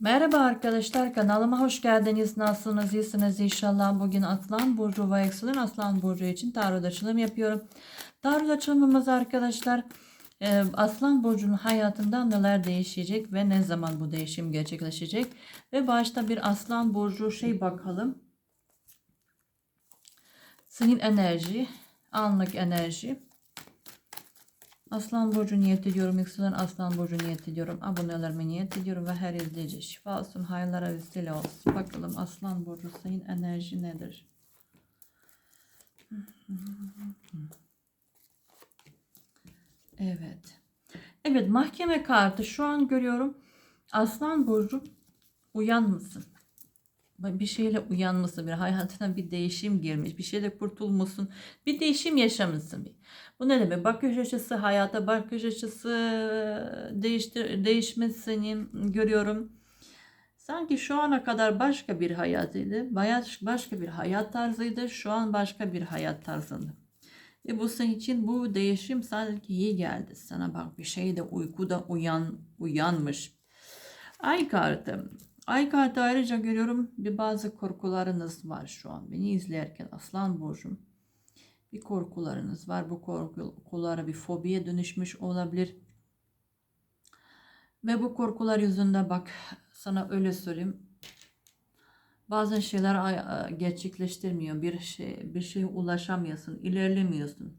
Merhaba arkadaşlar kanalıma hoş geldiniz. Nasılsınız? İyisiniz inşallah. Bugün Aslan Burcu ve Yükselen Aslan Burcu için tarot açılım yapıyorum. Tarot açılımımız arkadaşlar e, Aslan Burcu'nun hayatında neler değişecek ve ne zaman bu değişim gerçekleşecek. Ve başta bir Aslan Burcu şey bakalım. Senin enerji, anlık enerji. Aslan Burcu niyet ediyorum. Yükselen Aslan Burcu niyet ediyorum. Abonelerime niyet ediyorum ve her izleyici şifa olsun, hayırlara vesile olsun. Bakalım Aslan Burcu senin enerji nedir? Evet. Evet mahkeme kartı şu an görüyorum. Aslan Burcu uyanmışsın. Bir şeyle uyanmışsın. Bir hayatına bir değişim girmiş. Bir şeyle kurtulmuşsun. Bir değişim yaşamışsın. Bu ne demek? Bakış açısı, hayata bakış açısı değiştir, değişmesini görüyorum. Sanki şu ana kadar başka bir hayatıydı. Başka bir hayat tarzıydı. Şu an başka bir hayat tarzında. Ve bu senin için bu değişim sanki iyi geldi. Sana bak bir şey de uykuda uyan, uyanmış. Ay kartı. Ay kartı ayrıca görüyorum bir bazı korkularınız var şu an. Beni izlerken Aslan Burcu'm bir korkularınız var. Bu korkulara bir fobiye dönüşmüş olabilir. Ve bu korkular yüzünde bak sana öyle söyleyeyim. Bazen şeyler gerçekleştirmiyor. Bir şey bir şeye ulaşamıyorsun, ilerlemiyorsun.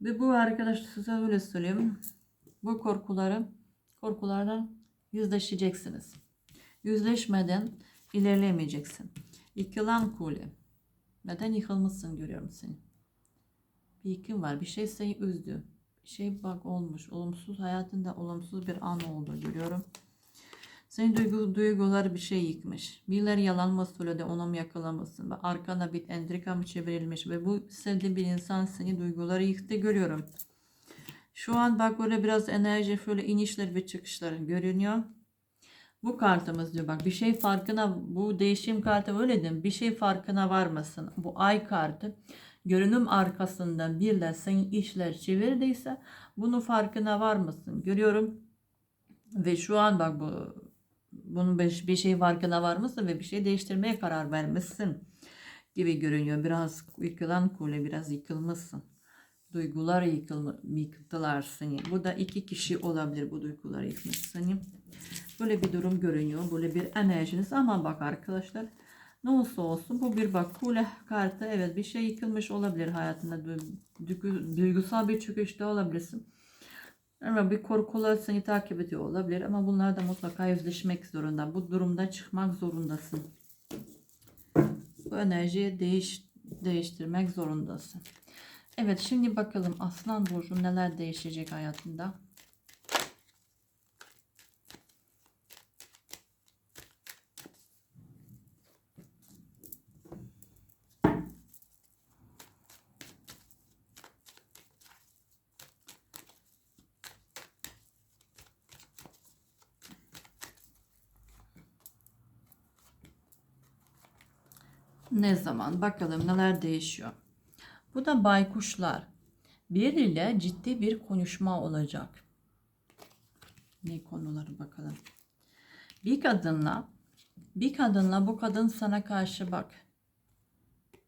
Ve bu arkadaş size öyle söyleyeyim. Bu korkuları korkulardan yüzleşeceksiniz. Yüzleşmeden ilerlemeyeceksin. Yıkılan kule. Neden yıkılmışsın görüyorum seni. Bir yıkım var. Bir şey seni üzdü. Bir şey bak olmuş. Olumsuz hayatında olumsuz bir an oldu görüyorum. Senin duygu, duyguları bir şey yıkmış. Birileri yalan mı söyledi onu mu yakalamışsın. Arkana bir entrika mı çevrilmiş. Ve bu sevdiğin bir insan seni duyguları yıktı görüyorum. Şu an bak böyle biraz enerji şöyle inişler ve çıkışlar görünüyor. Bu kartımız diyor bak bir şey farkına bu değişim kartı öyle değil mi? Bir şey farkına varmasın. Bu ay kartı görünüm arkasında birler işler çevirdiyse bunu farkına varmasın. Görüyorum ve şu an bak bu bunun bir şey farkına varmasın ve bir şey değiştirmeye karar vermişsin gibi görünüyor. Biraz yıkılan kule biraz yıkılmışsın. Duygular yıkılma, yıktılar seni. Bu da iki kişi olabilir bu duyguları yıkmış seni. Böyle bir durum görünüyor. Böyle bir enerjiniz ama bak arkadaşlar ne olsa olsun bu bir bak kule kartı evet bir şey yıkılmış olabilir hayatında duygusal bir çöküşte olabilirsin. Ama bir korkular seni takip ediyor olabilir ama bunlarla mutlaka yüzleşmek zorunda. Bu durumda çıkmak zorundasın. Bu enerjiyi değiş, değiştirmek zorundasın. Evet şimdi bakalım Aslan Burcu neler değişecek hayatında. Ne zaman? Bakalım neler değişiyor. Bu da baykuşlar. Biriyle ciddi bir konuşma olacak. Ne konuları bakalım. Bir kadınla bir kadınla bu kadın sana karşı bak.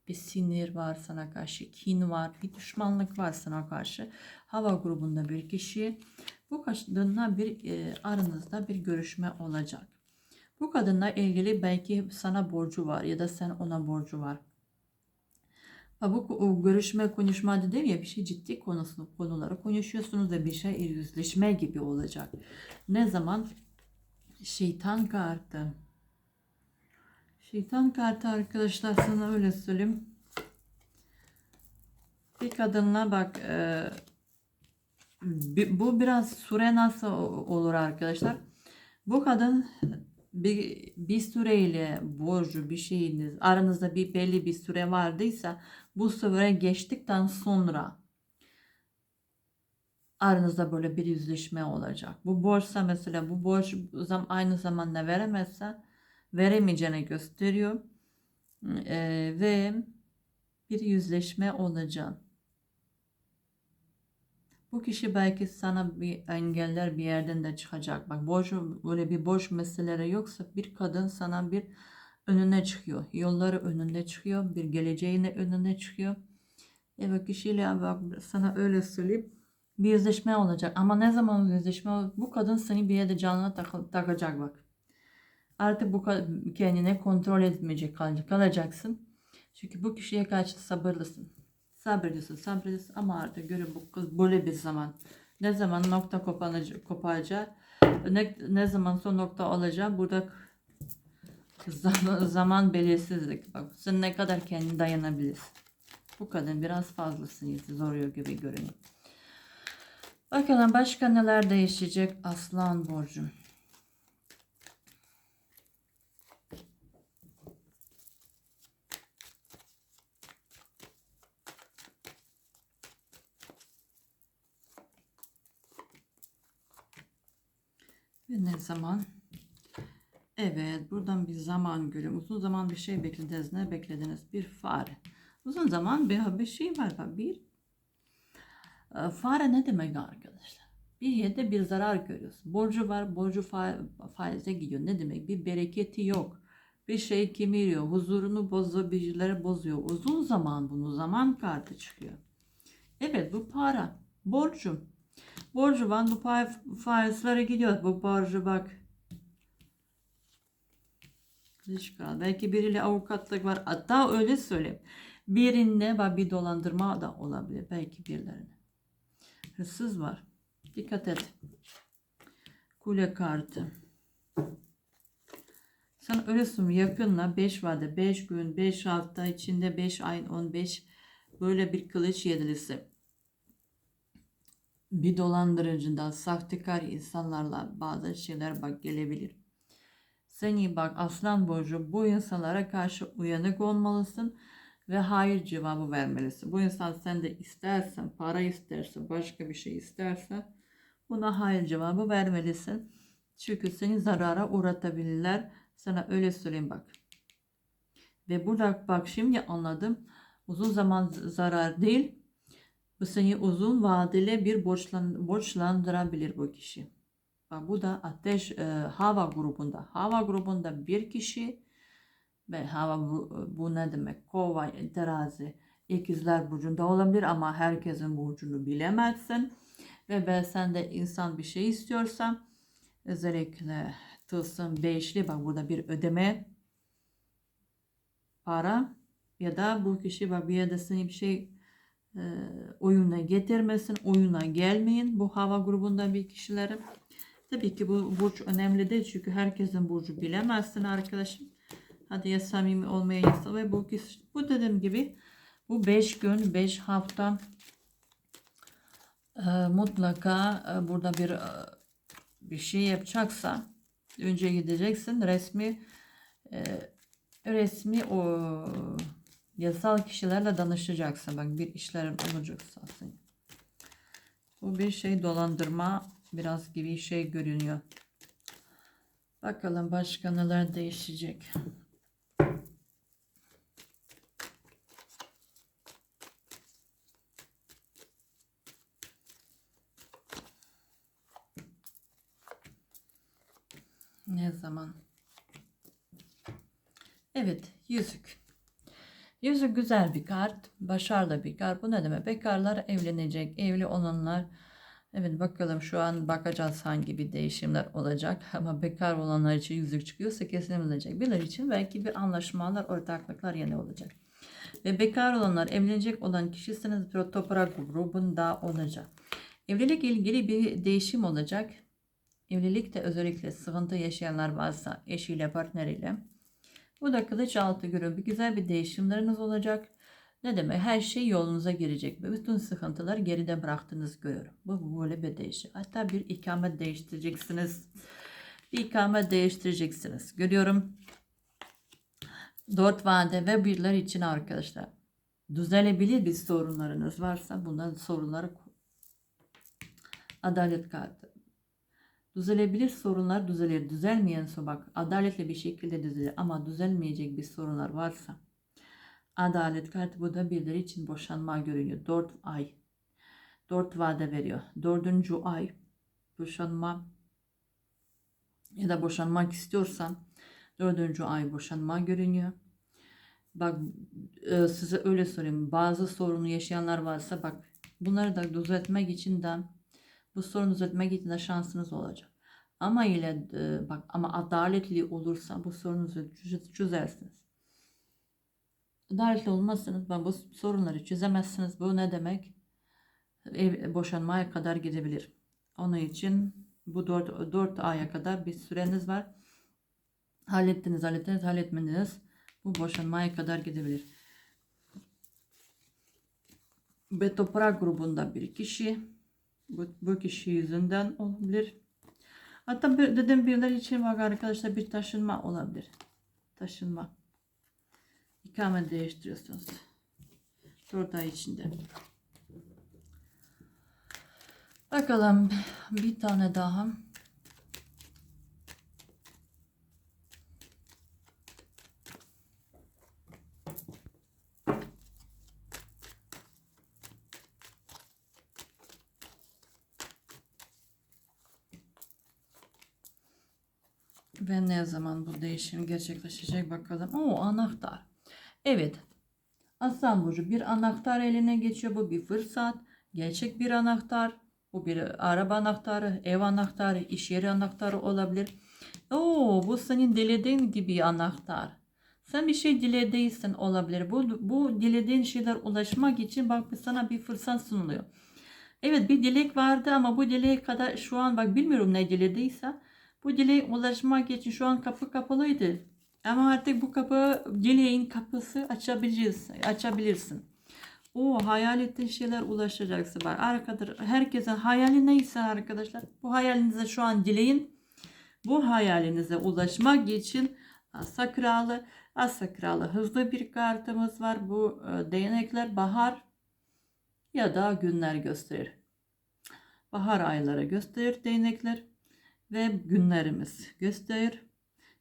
Bir sinir var sana karşı, kin var, bir düşmanlık var sana karşı. Hava grubunda bir kişi. Bu kadınla bir e, aranızda bir görüşme olacak. Bu kadınla ilgili belki sana borcu var ya da sen ona borcu var. Bu o görüşme konuşma dedim ya bir şey ciddi konusu konuları konuşuyorsunuz da bir şey yüzleşme gibi olacak. Ne zaman? Şeytan kartı. Şeytan kartı arkadaşlar sana öyle söyleyeyim. Bir kadınla bak e, bu biraz süre nasıl olur arkadaşlar? Bu kadın bir, bir süreyle borcu bir şeyiniz aranızda bir belli bir süre vardıysa bu süre geçtikten sonra aranızda böyle bir yüzleşme olacak. Bu borçsa mesela bu borç aynı zamanda veremezse veremeyeceğini gösteriyor. Ee, ve bir yüzleşme olacak. Bu kişi belki sana bir engeller bir yerden de çıkacak. Bak boş böyle bir boş meseleleri yoksa bir kadın sana bir önüne çıkıyor. Yolları önünde çıkıyor. Bir geleceğine önüne çıkıyor. Evet kişiyle bak sana öyle söyleyeyim. Bir yüzleşme olacak. Ama ne zaman yüzleşme? Bu kadın seni bir yerde canına tak- takacak bak. Artık bu kendine kontrol etmeyecek kal- kalacaksın. Çünkü bu kişiye karşı sabırlısın. Sabrediyorsun, sabrediyorsun ama artık görün bu kız böyle bir zaman. Ne zaman nokta kopanacak, kopacak, ne, ne zaman son nokta olacak burada zaman, zaman belirsizlik. Bak sen ne kadar kendine dayanabilirsin. Bu kadın biraz fazlasını zoruyor gibi görünüyor. Bakalım başka neler değişecek Aslan Burcu. Ve ne zaman? Evet, buradan bir zaman görüyorum. Uzun zaman bir şey beklediniz. Ne beklediniz? Bir fare. Uzun zaman bir, bir şey var. Bir e, fare ne demek arkadaşlar? Bir yerde bir zarar görüyorsun. Borcu var, borcu fa- faize gidiyor. Ne demek? Bir bereketi yok. Bir şey kemiriyor, huzurunu bozuyor, birileri bozuyor. Uzun zaman bunu zaman kartı çıkıyor. Evet bu para, borcu. Borcu var, bu fa- faizlere gidiyor. Bu borcu bak. Kral. Belki biriyle avukatlık var. Hatta öyle söyleyeyim. Birinde bak bir dolandırma da olabilir. Belki birilerine. Hırsız var. Dikkat et. Kule kartı. Sen öyle söyleyeyim. Yakınla 5 vardı. 5 gün, 5 hafta içinde 5 ayın 15 böyle bir kılıç yedilisi. Bir dolandırıcıdan, sahtekar insanlarla bazı şeyler bak gelebilir. Sen iyi bak aslan burcu bu insanlara karşı uyanık olmalısın ve hayır cevabı vermelisin. Bu insan sen de istersen, para istersen, başka bir şey istersen buna hayır cevabı vermelisin. Çünkü seni zarara uğratabilirler. Sana öyle söyleyeyim bak. Ve burada bak şimdi anladım. Uzun zaman zarar değil. Bu seni uzun vadeli bir borçlan, borçlandırabilir bu kişi. Bak bu da ateş e, hava grubunda. Hava grubunda bir kişi ve hava bu, bu ne demek? Kova, terazi, ikizler burcunda olabilir ama herkesin burcunu bilemezsin. Ve ben sen de insan bir şey istiyorsan özellikle tılsım beşli bak burada bir ödeme para ya da bu kişi bak bir yerde seni bir şey e, oyuna getirmesin, oyuna gelmeyin bu hava grubunda bir kişilerin. Tabii ki bu burç önemli değil çünkü herkesin burcu bilemezsin arkadaşım. Hadi ya samimi olmaya yasa ve bu bu dediğim gibi bu 5 gün 5 hafta e, mutlaka e, burada bir e, bir şey yapacaksa önce gideceksin resmi e, resmi o yasal kişilerle danışacaksın. Bak bir işlerin olacaksa. Bu bir şey dolandırma biraz gibi şey görünüyor. Bakalım başka neler değişecek. Ne zaman? Evet, yüzük. Yüzük güzel bir kart, başarılı bir kart. Bu ne demek? Bekarlar evlenecek, evli olanlar. Evet bakalım şu an bakacağız hangi bir değişimler olacak. Ama bekar olanlar için yüzük çıkıyorsa kesin olacak. Birileri için belki bir anlaşmalar, ortaklıklar yine olacak. Ve bekar olanlar, evlenecek olan kişisiniz bir toprak grubunda olacak. Evlilik ilgili bir değişim olacak. Evlilikte özellikle sıkıntı yaşayanlar varsa eşiyle, partneriyle. Bu da kılıç altı grubu güzel bir değişimleriniz olacak. Ne demek? Her şey yolunuza girecek ve bütün sıkıntılar geride bıraktığınızı görüyorum. Bu böyle bir değişim. Hatta bir ikamet değiştireceksiniz. Bir ikamet değiştireceksiniz. Görüyorum. Dört vade ve birler için arkadaşlar. Düzelebilir bir sorunlarınız varsa bundan sorunları adalet kartı. Düzelebilir sorunlar düzelir. Düzelmeyen so bak adaletli bir şekilde düzelir ama düzelmeyecek bir sorunlar varsa adalet kartı bu da birileri için boşanma görünüyor. 4 ay. Dört vade veriyor. Dördüncü ay boşanma ya da boşanmak istiyorsan dördüncü ay boşanma görünüyor. Bak e, size öyle söyleyeyim. Bazı sorunu yaşayanlar varsa bak bunları da düzeltmek için de bu sorunu düzeltmek için şansınız olacak. Ama ile e, bak ama adaletli olursa bu sorunuzu çöz- çözersiniz. Adaletli olmazsanız bak bu sorunları çözemezsiniz. Bu ne demek? Ev, boşanmaya kadar gidebilir. Onun için bu 4, 4 aya kadar bir süreniz var. Hallettiniz, hallettiniz, halletmediniz. Bu boşanmaya kadar gidebilir. Ve toprak grubunda bir kişi bu, bu kişi yüzünden olabilir. Hatta bir, dedim birileri için bak arkadaşlar bir taşınma olabilir. Taşınma. İkamet değiştiriyorsunuz. 4 ay içinde. Bakalım bir tane daha. Ve ne zaman bu değişim gerçekleşecek bakalım. Oo anahtar. Evet. Aslan Burcu bir anahtar eline geçiyor. Bu bir fırsat. Gerçek bir anahtar. Bu bir araba anahtarı, ev anahtarı, iş yeri anahtarı olabilir. Oo bu senin dilediğin gibi anahtar. Sen bir şey dilediysen olabilir. Bu, bu dilediğin şeyler ulaşmak için bak sana bir fırsat sunuluyor. Evet bir dilek vardı ama bu dileğe kadar şu an bak bilmiyorum ne dilediyse bu dileğe ulaşmak için şu an kapı kapalıydı. Ama artık bu kapı dileğin kapısı açabilirsin. açabilirsin. O hayal ettiğin şeyler ulaşacaksın. Bak arkadaşlar herkesin hayali neyse arkadaşlar bu hayalinize şu an dileyin. Bu hayalinize ulaşmak için Asa Kralı, Asa Kralı hızlı bir kartımız var. Bu e, değnekler bahar ya da günler gösterir. Bahar ayları gösterir değnekler ve günlerimiz gösterir.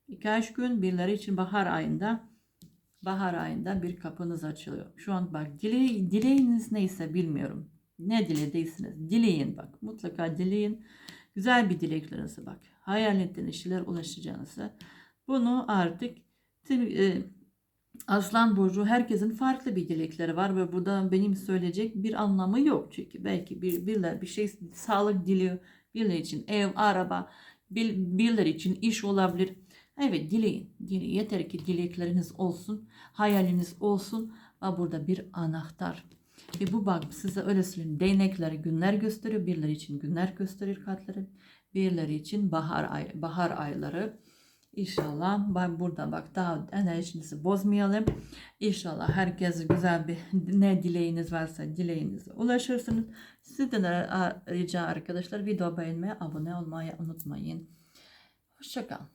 Birkaç gün birileri için bahar ayında bahar ayında bir kapınız açılıyor. Şu an bak dile, dileğiniz neyse bilmiyorum. Ne dilediyseniz dileyin bak. Mutlaka dileyin. Güzel bir dileklerinizi bak. Hayal ettiğiniz şeyler ulaşacağınızı. Bunu artık e, Aslan Burcu herkesin farklı bir dilekleri var ve burada benim söyleyecek bir anlamı yok. Çünkü belki bir, birileri bir şey sağlık diliyor. Birileri için ev, araba, bir, birileri için iş olabilir. Evet dileyin. dileyin. Yeter ki dilekleriniz olsun. Hayaliniz olsun. Ve burada bir anahtar. Ve bu bak size öyle söyleyeyim. Değnekleri günler gösteriyor. Birileri için günler gösterir kartları. Birileri için bahar ay, bahar ayları. İnşallah ben burada bak daha enerjinizi bozmayalım. İnşallah herkes güzel bir ne dileğiniz varsa dileğinize ulaşırsınız. Sizden rica arkadaşlar video beğenmeyi, abone olmayı unutmayın. Hoşçakalın.